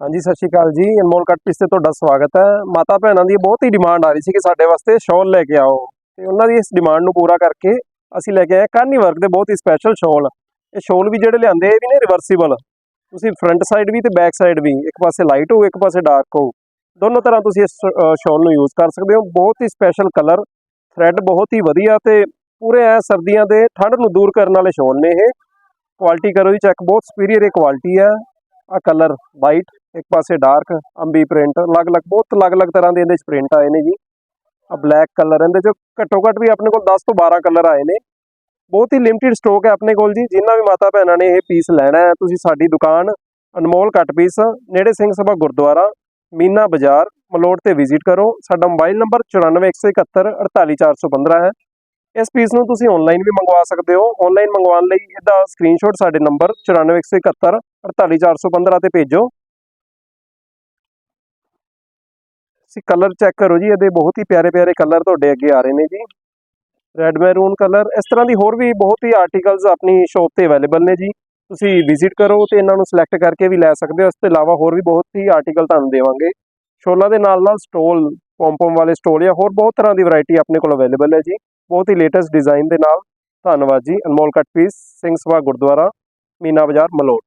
ਹਾਂਜੀ, ਸਤਿ ਸ਼੍ਰੀ ਅਕਾਲ ਜੀ। ਅਨਮੋਲ ਕੱਟ ਪੀਸ ਤੇ ਤੁਹਾਡਾ ਸਵਾਗਤ ਹੈ। ਮਾਤਾ ਭੈਣਾਂ ਦੀ ਬਹੁਤ ਹੀ ਡਿਮਾਂਡ ਆ ਰਹੀ ਸੀ ਕਿ ਸਾਡੇ ਵਾਸਤੇ ਸ਼ਾਲ ਲੈ ਕੇ ਆਓ। ਤੇ ਉਹਨਾਂ ਦੀ ਇਸ ਡਿਮਾਂਡ ਨੂੰ ਪੂਰਾ ਕਰਕੇ ਅਸੀਂ ਲੈ ਕੇ ਆਏ ਕਾਨੀ ਵਰਕ ਦੇ ਬਹੁਤ ਹੀ ਸਪੈਸ਼ਲ ਸ਼ਾਲ। ਇਹ ਸ਼ਾਲ ਵੀ ਜਿਹੜੇ ਲਿਆਂਦੇ ਇਹ ਵੀ ਨੇ ਰਿਵਰਸੀਬਲ ਤੁਸੀਂ ਫਰੰਟ ਸਾਈਡ ਵੀ ਤੇ ਬੈਕ ਸਾਈਡ ਵੀ, ਇੱਕ ਪਾਸੇ ਲਾਈਟ ਹੋਊ, ਇੱਕ ਪਾਸੇ ਡਾਰਕ ਹੋਊ। ਦੋਨੋਂ ਤਰ੍ਹਾਂ ਤੁਸੀਂ ਇਸ ਸ਼ਾਲ ਨੂੰ ਯੂਜ਼ ਕਰ ਸਕਦੇ ਹੋ। ਬਹੁਤ ਹੀ ਸਪੈਸ਼ਲ ਕਲਰ ਥ੍ਰੈਡ ਬਹੁਤ ਹੀ ਵਧੀਆ ਤੇ ਪੂਰੇ ਐ ਸਰਦੀਆਂ ਦੇ ਠੰਡ ਨੂੰ ਦੂਰ ਕਰਨ ਵਾਲੇ ਸ਼ਾਲ ਨੇ ਇਹ। ਕੁਆਲਿਟੀ ਕਰੋ ਜੀ ਚੈੱਕ ਬਹੁਤ ਸੁਪੀਰੀਅਰ ਇਹ ਕੁਆਲਿਟੀ ਹੈ ਆ ਕਲਰ ਵਾਈਟ ਇੱਕ ਪਾਸੇ ਡਾਰਕ ਅੰਬੀ ਪ੍ਰਿੰਟ ਅਲੱਗ-ਅਲੱਗ, ਬਹੁਤ ਅਲੱਗ-ਅਲੱਗ ਤਰ੍ਹਾਂ ਦੇ ਇਹਦੇ ਚ ਪ੍ਰਿੰਟ ਆਏ ਨੇ ਜੀ। ਆ ਬਲੈਕ ਕਲਰ ਇਹਦੇ ਚ ਘੱਟੋ ਘੱਟ ਵੀ ਆਪਣੇ ਕੋਲ 10 ਤੋਂ 12 ਕਲਰ ਆਏ ਨੇ। ਬਹੁਤ ਹੀ ਲਿਮਟਿਡ ਸਟਾਕ ਹੈ ਆਪਣੇ ਕੋਲ ਜੀ ਜਿਨ੍ਹਾਂ ਵੀ ਮਾਤਾ ਭੈਣਾਂ ਨੇ ਇਹ ਪੀਸ ਲੈਣਾ ਹੈ। ਤੁਸੀਂ ਸਾਡੀ ਦੁਕਾਨ, ਅਨਮੋਲ ਕੱਟ ਪੀਸ ਨੇੜੇ ਸਿੰਘ ਸਭਾ ਗੁਰਦੁਆਰਾ, ਮੀਨਾ ਬਾਜ਼ਾਰ, ਮਲੋਟ ਤੇ ਵਿਜ਼ਿਟ ਕਰੋ। ਸਾਡਾ ਮੋਬਾਈਲ ਨੰਬਰ 9417 48415 ਹੈ। ਇਸ ਪੀਸ ਨੂੰ ਤੁਸੀਂ ਆਨਲਾਈਨ ਵੀ ਮੰਗਵਾ ਸਕਦੇ ਹੋ। ਆਨਲਾਈਨ ਮੰਗਵਾਉਣ ਲਈ ਇਹਦਾ ਸਕਰੀਨਸ਼ਾਟ ਸਾਡੇ ਨੰਬਰ 9417 48415 ਤੇ ਭੇਜੋ। ਤੁਸੀਂ ਕਲਰ ਚੈੱਕ ਕਰੋ ਜੀ, ਇਹਦੇ ਬਹੁਤ ਹੀ ਪਿਆਰੇ ਪਿਆਰੇ ਕਲਰ ਤੁਹਾਡੇ ਅੱਗੇ ਆ ਰਹੇ ਨੇ ਜੀ। ਰੈੱਡ ਮੈਰੂਨ ਕਲਰ ਇਸ ਤਰ੍ਹਾਂ ਦੀ ਹੋਰ ਵੀ ਬਹੁਤ ਹੀ ਆਰਟੀਕਲਸ ਆਪਣੀ ਸ਼ਾਪ ਤੇ ਅਵੇਲੇਬਲ ਨੇ ਜੀ। ਤੁਸੀਂ ਵਿਜ਼ਿਟ ਕਰੋ ਤੇ ਇਹਨਾਂ ਨੂੰ ਸਿਲੈਕਟ ਕਰਕੇ ਵੀ ਲੈ ਸਕਦੇ ਹੋ। ਇਸ ਤੋਂ ਇਲਾਵਾ ਹੋਰ ਵੀ ਬਹੁਤ ਹੀ ਆਰਟੀਕਲ ਤੁਹਾਨੂੰ ਦੇਵਾਂਗੇ। ਸ਼ੋਲਾਂ ਦੇ ਨਾਲ ਨਾਲ ਸਟੋਲ ਪੌਂਪਮ ਵਾਲੇ ਸਟੋਲ ਜਾਂ ਹੋਰ ਬਹੁਤ ਤਰ੍ਹਾਂ ਦੀ ਵੈਰਾਈਟੀ ਆਪਣੇ ਕੋਲ ਅਵੇਲੇਬਲ ਹੈ ਜੀ। ਬਹੁਤ ਹੀ ਲੇਟੈਸਟ ਡਿਜ਼ਾਈਨ ਦੇ ਨਾਲ। ਧੰਨਵਾਦ ਜੀ। Anmol cut piece, Singh Sabha Gurdwara, Meena Bazaar, Malout.